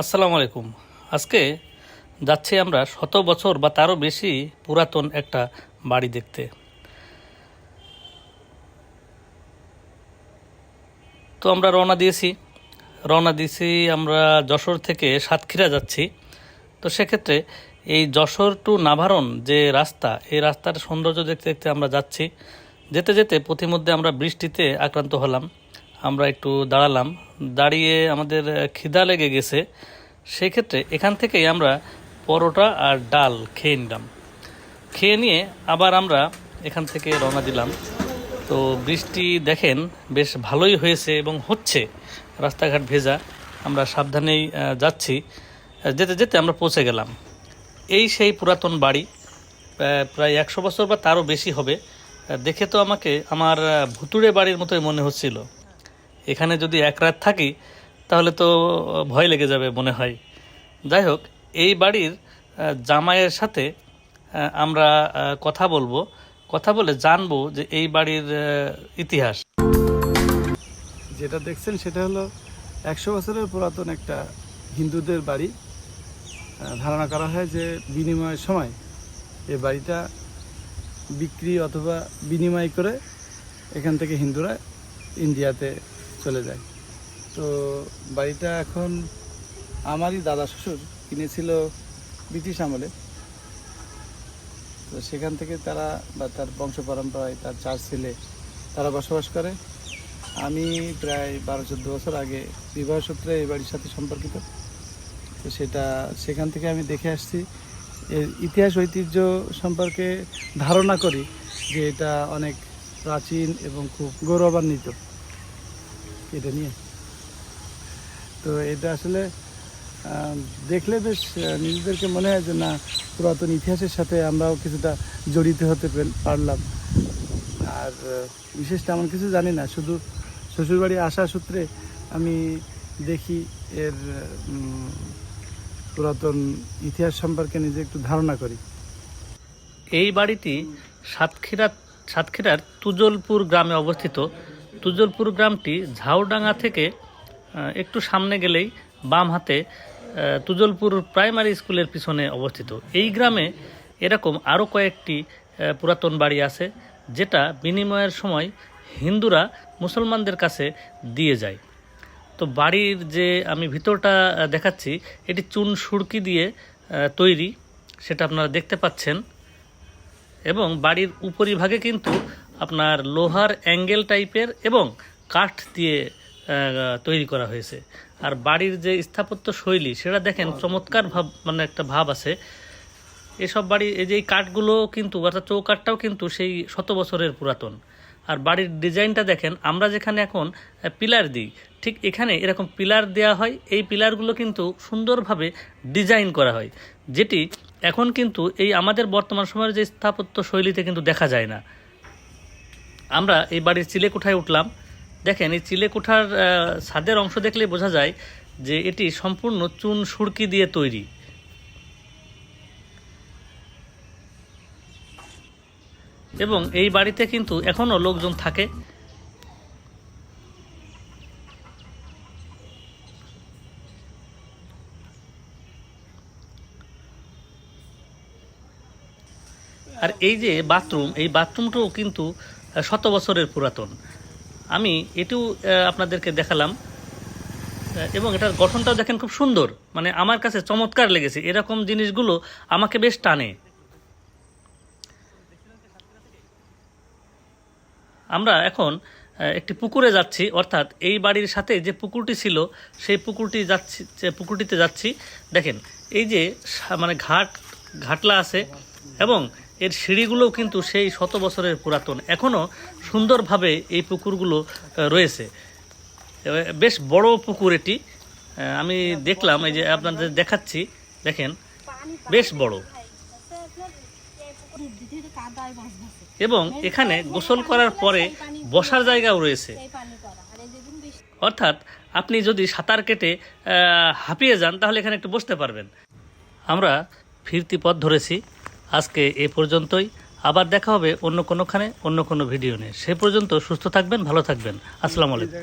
আসসালামু আলাইকুম। আজকে যাচ্ছি আমরা শত বছর বা তারও বেশি পুরাতন একটা বাড়ি দেখতে। তো আমরা রওনা দিয়েছি। রওনা দিয়েছি আমরা যশোর থেকে সাতক্ষীরা যাচ্ছি। তো সেক্ষেত্রে এই যশোর টু নাভারণ যে রাস্তা, এই রাস্তার সৌন্দর্য দেখতে দেখতে আমরা যাচ্ছি। যেতে যেতে প্রতিমধ্যে আমরা বৃষ্টিতে আক্রান্ত হলাম। আমরা একটু দাঁড়ালাম। দাঁড়িয়ে আমাদের খিদা লেগে গেছে। সেক্ষেত্রে এখান থেকেই আমরা পরোটা আর ডাল খেয়ে নিলাম। খেয়ে নিয়ে আবার আমরা এখান থেকে রওনা দিলাম। তো বৃষ্টি দেখেন, বেশ ভালোই হয়েছে এবং হচ্ছে। রাস্তাঘাট ভেজা। আমরা সাবধানেই যাচ্ছি। যেতে যেতে আমরা পৌঁছে গেলাম। এই সেই পুরাতন বাড়ি, প্রায়- একশো বছর বা তারও বেশি হবে। দেখে তো আমাকে, আমার ভুতুড়ে বাড়ির মতোই মনে হচ্ছিল। এখানে যদি এক রাত থাকি, তাহলে তো ভয় লেগে যাবে মনে হয়। যাই হোক, এই বাড়ির জামাইয়ের সাথে আমরা কথা বলব। কথা বলে জানব যে এই বাড়ির ইতিহাস। যেটা দেখছেন সেটা হলো একশো বছরের পুরাতন একটা হিন্দুদের বাড়ি। ধারণা করা হয় যে বিনিময়ের সময় এই বাড়িটা বিক্রি অথবা বিনিময় করে এখান থেকে হিন্দুরা ইন্ডিয়াতে চলে যায়। তো বাড়িটা এখন আমারই দাদা শ্বশুর কিনেছিল ব্রিটিশ আমলে। তো সেখান থেকে তারা বা তার বংশ পরম্পরায় তার চার ছেলে, তারা বসবাস করে। আমি প্রায় বারো, চোদ্দ বছর আগে বিবাহ সূত্রে এই বাড়ির সাথে সম্পর্কিত। তো সেটা, সেখান থেকে আমি দেখে আসছি। এর ইতিহাস, ঐতিহ্য সম্পর্কে ধারণা করি যে এটা অনেক প্রাচীন এবং খুব গৌরবান্বিত। এটা নিয়ে। তো এটা আসলে দেখলে বেশ নিজেদেরকে মনে হয় যে না, পুরাতন ইতিহাসের সাথে আমরাও কিছুটা জড়িত হতে পারলাম। আর বিশেষ তেমন কিছু জানি না, শুধু শ্বশুরবাড়ি আসা সূত্রে আমি দেখি এর পুরাতন ইতিহাস সম্পর্কে নিজে একটু ধারণা করি। এই বাড়িটি সাতক্ষীরা, সাতক্ষীরার তুজলপুর গ্রামে অবস্থিত তুজলপুর গ্রামটি ঝাউডাঙ্গা থেকে একটু সামনে গেলেই বাম হাতে তুজলপুর প্রাইমারি স্কুলের পিছনে অবস্থিত। এই গ্রামে এরকম আরও কয়েকটি পুরাতন বাড়ি আছে, যেটা বিনিময়ের সময় হিন্দুরা মুসলমানদের কাছে দিয়ে যায়। তো বাড়ির যে আমি ভিতরটা দেখাচ্ছি, এটি চুন সুরকি দিয়ে তৈরি, সেটা আপনারা দেখতে পাচ্ছেন। এবং বাড়ির উপরিভাগে কিন্তু আপনার লোহার অ্যাঙ্গেল টাইপের এবং কাঠ দিয়ে তৈরি করা হয়েছে। আর বাড়ির যে স্থাপত্য শৈলী, সেটা দেখেন চমৎকার ভাব মানে একটা ভাব আছে। এসব বাড়ি, এই যে কাঠগুলো কিন্তু, অর্থাৎ চৌকাঠটাও কিন্তু সেই শত বছরের পুরাতন। আর বাড়ির ডিজাইনটা দেখেন, আমরা যেখানে এখন পিলার দিই, ঠিক এখানে এরকম পিলার দেওয়া হয়। এই পিলারগুলো কিন্তু সুন্দরভাবে ডিজাইন করা হয়, যেটি এখন কিন্তু এই আমাদের বর্তমান সময়ের যে স্থাপত্য শৈলীতে কিন্তু দেখা যায় না। আমরা এই বাড়ির চিলেকোঠায় উঠলাম। দেখেন, এই চিলেকোঠার ছাদের অংশ দেখলে বোঝা যায় যে এটি সম্পূর্ণ চুন সুরকি দিয়ে তৈরি। এবং এই বাড়িতে কিন্তু এখনও লোকজন থাকে। আর এই যে বাথরুম, এই বাথরুমটাও কিন্তু শত বছরের পুরাতন। আমি এটিও আপনাদেরকে দেখালাম। এবং এটার গঠনটাও দেখেন খুব সুন্দর। মানে আমার কাছে চমৎকার লেগেছে। এরকম জিনিসগুলো আমাকে বেশ টানে। আমরা এখন একটি পুকুরে যাচ্ছি। অর্থাৎ এই বাড়ির সাথে যে পুকুরটি ছিল, সেই পুকুরটি যাচ্ছি পুকুরটিতে যাচ্ছি। দেখেন, এই যে মানে ঘাট, ঘাটলা আছে এবং এর সিঁড়িগুলোও কিন্তু সেই শত বছরের পুরাতন। এখনও সুন্দরভাবে এই পুকুরগুলো রয়েছে। বেশ বড় পুকুর এটি। আমি দেখলাম, এই যে আপনাদের দেখাচ্ছি, দেখেন, বেশ বড়। এবং এখানে গোসল করার পরে বসার জায়গাও রয়েছে। অর্থাৎ আপনি যদি সাঁতার কেটে হাঁপিয়ে যান, তাহলে এখানে একটু বসতে পারবেন। আমরা ফিরতি পথ ধরেছি। আজকে এ পর্যন্তই। আবার দেখা হবে অন্য কোনোখানে, অন্য কোনো ভিডিও নিয়ে। সে পর্যন্ত সুস্থ থাকবেন, ভালো থাকবেন। আসসালামু আলাইকুম।